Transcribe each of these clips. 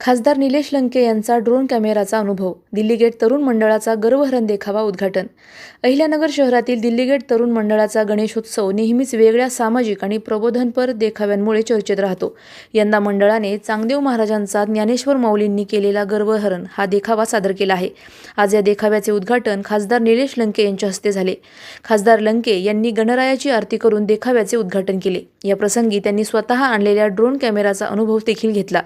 खासदार निलेश लंके यांचा ड्रोन कॅमेराचा अनुभव दिल्ली गेट तरुण मंडळाचा गर्वहरण देखावा उद्घाटन. अहिल्यानगर शहरातील दिल्ली गेट तरुण मंडळाचा गणेशोत्सव नेहमीच वेगळ्या सामाजिक आणि प्रबोधनपर देखाव्यांमुळे चर्चेत राहतो. यंदा मंडळाने चांगदेव महाराजांचा ज्ञानेश्वर माऊलींनी केलेला गर्वहरण हा देखावा सादर केला आहे. आज या देखाव्याचे उद्घाटन खासदार निलेश लंके यांच्या हस्ते झाले. खासदार लंके यांनी गणरायाची आरती करून देखाव्याचे उद्घाटन केले. या प्रसंगी त्यांनी स्वतः आणलेल्या ड्रोन कॅमेराचा अनुभव देखील घेतला.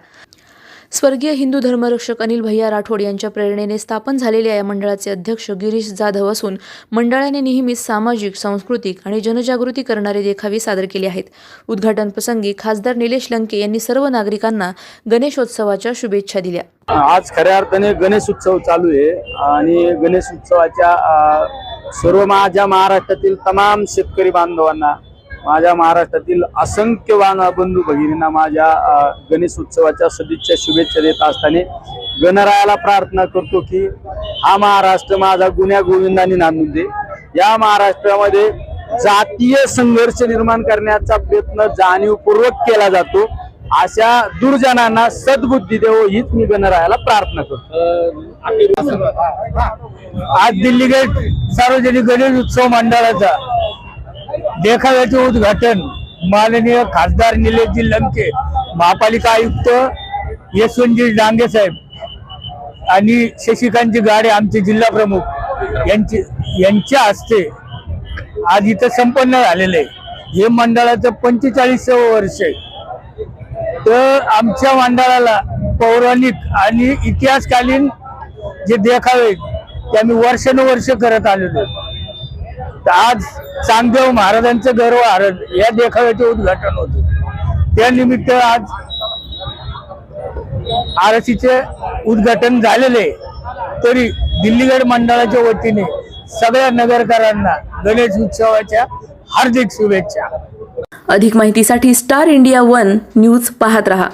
स्वर्गीय हिंदू धर्मरक्षक अनिल भैया राठोड यांच्या प्रेरणेने स्थापन झालेल्या या मंडळाचे अध्यक्ष गिरीश जाधव असून मंडळाने नेहमीच सामाजिक सांस्कृतिक आणि जनजागृती करणारे देखावे सादर केले आहेत. उद्घाटन प्रसंगी खासदार निलेश लंके यांनी सर्व नागरिकांना गणेशोत्सवाच्या शुभेच्छा दिल्या. आज खऱ्या अर्थाने गणेश उत्सव चालू आहे आणि गणेश उत्सवाच्या सर्व माझ्या महाराष्ट्रातील तमाम शेतकरी बांधवांना माझ्या महाराष्ट्रातील असंख्य वान बंधू भगिनींना माझ्या गणेश उत्सवाच्या सदिच्छा शुभेच्छा देत असताना गणरायाला प्रार्थना करतो की हा महाराष्ट्र माझा गुन्ह्या गोविंदाने नांदून दे. या महाराष्ट्रामध्ये जातीय संघर्ष निर्माण करण्याचा प्रयत्न जाणीवपूर्वक केला जातो. अशा दुर्जनांना सद्बुद्धी देव हीच मी गणरायाला प्रार्थना करतो. आज दिल्ली गेट सार्वजनिक गणेश उत्सव मंडळाचा देखाव्याचे उद्घाटन माननीय खासदार निलेशजी लंके महापालिका आयुक्त यशवंतजी डांगे साहेब आणि शशिकांतजी गाडे आमचे जिल्हा प्रमुख यांचे यांच्या हस्ते आज इथं संपन्न झालेलं आहे हे मंडळाचं पंचेचाळीसावं वर्ष आहे तर आमच्या मंडळाला पौराणिक आणि इतिहासकालीन जे देखावे ते आम्ही वर्षानुवर्ष करत आलेलो आहे. तर आज चांगदेव महाराजांचं गर्व हरण या देखाव्याचे उद्घाटन होते. त्यानिमित्त आज आरसीचे उद्घाटन झालेले. तरी दिल्लीगड मंडळाच्या वतीने सगळ्या नगरकरांना गणेश उत्सवाच्या हार्दिक शुभेच्छा. अधिक माहितीसाठी स्टार इंडिया वन न्यूज पाहत रहा.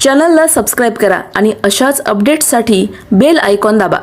चॅनलला सबस्क्राईब करा आणि अशाच अपडेट्ससाठी बेल आयकॉन दाबा.